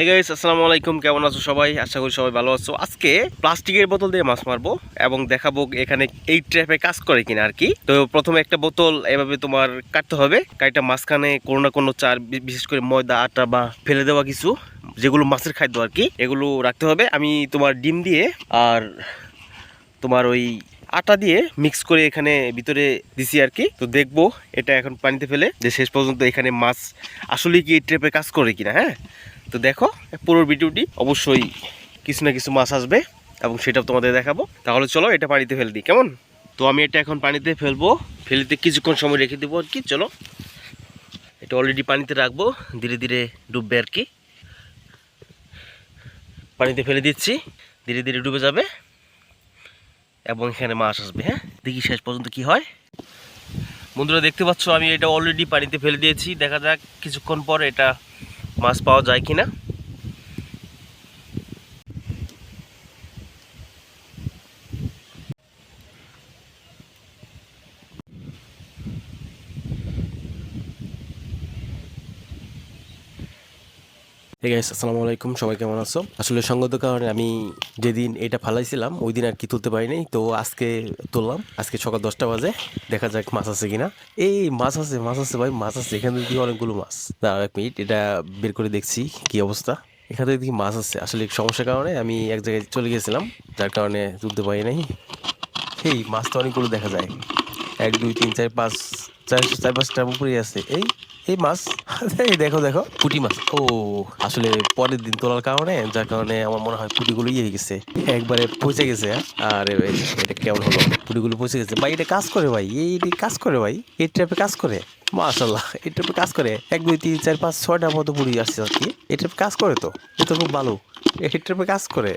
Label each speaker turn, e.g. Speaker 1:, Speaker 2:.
Speaker 1: Hey guys আসসালামু আলাইকুম। কেমন আছো সবাই? আশা করি সবাই ভালো আছো। আজকে প্লাস্টিকের বোতল দিয়ে মাছ মারবো এবং দেখাবো এখানে এই ট্র্যাপে কাজ করে কিনা আর কি। তো প্রথমে একটা বোতল এভাবে তোমার কাটতে হবে। কাইটা মাঝখানে কোনো না কোনো চার বিশেষ করে ময়দা, আটা বা ফেলে দেওয়া কিছু, যেগুলো মাছের খাদ্য আর কি, এগুলো রাখতে হবে। আমি তোমার ডিম দিয়ে আর তোমার ওই আটা দিয়ে মিক্স করে এখানে ভিতরে দিছি আর কি। তো দেখব এটা এখন পানিতে ফেলে যে শেষ পর্যন্ত এখানে মাছ আসলে কি এই ট্রেপে কাজ করে কিনা হ্যাঁ? তো দেখো, পুরো ভিডিওটি অবশ্যই কিছু না কিছু মাছ আসবে এবং সেটা তোমাদের দেখাবো। তাহলে চলো এটা পানিতে ফেলে দিই, কেমন? তো আমি এটা এখন পানিতে ফেলব ফেলিতে কিছুক্ষণ সময় রেখে দেবো আর কি, চলো। এটা অলরেডি পানিতে রাখব, ধীরে ধীরে ডুববে আর কি। পানিতে ফেলে দিচ্ছি, ধীরে ধীরে ডুবে যাবে এবং এখানে মাছ আসবে হ্যাঁ? দেখি শেষ পর্যন্ত কি হয়। বন্ধুরা, দেখতে পাচ্ছ, আমি এটা অলরেডি পানিতে ফেলে দিয়েছি। দেখা যাক কিছুক্ষণ পর এটা মাছ পাওয়া যায় কিনা? হে গাইস আসসালামু আলাইকুম সবাই কেমন আছো? আসলে সঙ্গত কারণে আমি যেদিন এটা ফালাইছিলাম ওই দিন আর কি তুলতে পারিনি, তো আজকে তুললাম। আজকে সকাল দশটা বাজে, দেখা যাক মাছ আছে কিনা। এই মাছ আছে মাছ আছে ভাই, মাছ আছে। এখানে দেখি অনেকগুলো মাছ। দাঁড়াও এক মিনিট, এটা বের করে দেখছি কি অবস্থা। এখান থেকে দেখি মাছ আছে। আসলে সমস্যার কারণে আমি এক জায়গায় চলে গেছিলাম, যার কারণে তুলতে পারি নাই। এই মাছ তো অনেকগুলো দেখা যায়। এক, দুই, তিন, চার, পাঁচ, চার চার, পাঁচটার উপরেই আছে। এই এই মাছ, এই দেখো দেখো। পুঁটি মাছ। ও, আসলে পরের দিন তোলার কারণে, যার কারণে আমার মনে হয় পুঁটিগুলো ইয়ে গেছে। একবারে পচে গেছে হ্যাঁ? আর এটা কেমন হলো? পুঁটিগুলো পচে গেছে। ভাই, এটা কাজ করে ভাই, এই কাজ করে ভাই, এই ট্র্যাপে কাজ করে। মাশাল্লাহ ট্র্যাপে কাজ করে। এক, দুই, তিন, চার, পাঁচ, ছয়টার মতো পুরি আসছে আর কি। ট্র্যাপে কাজ করে তো এটা খুব ভালো। এই ট্র্যাপে কাজ করে।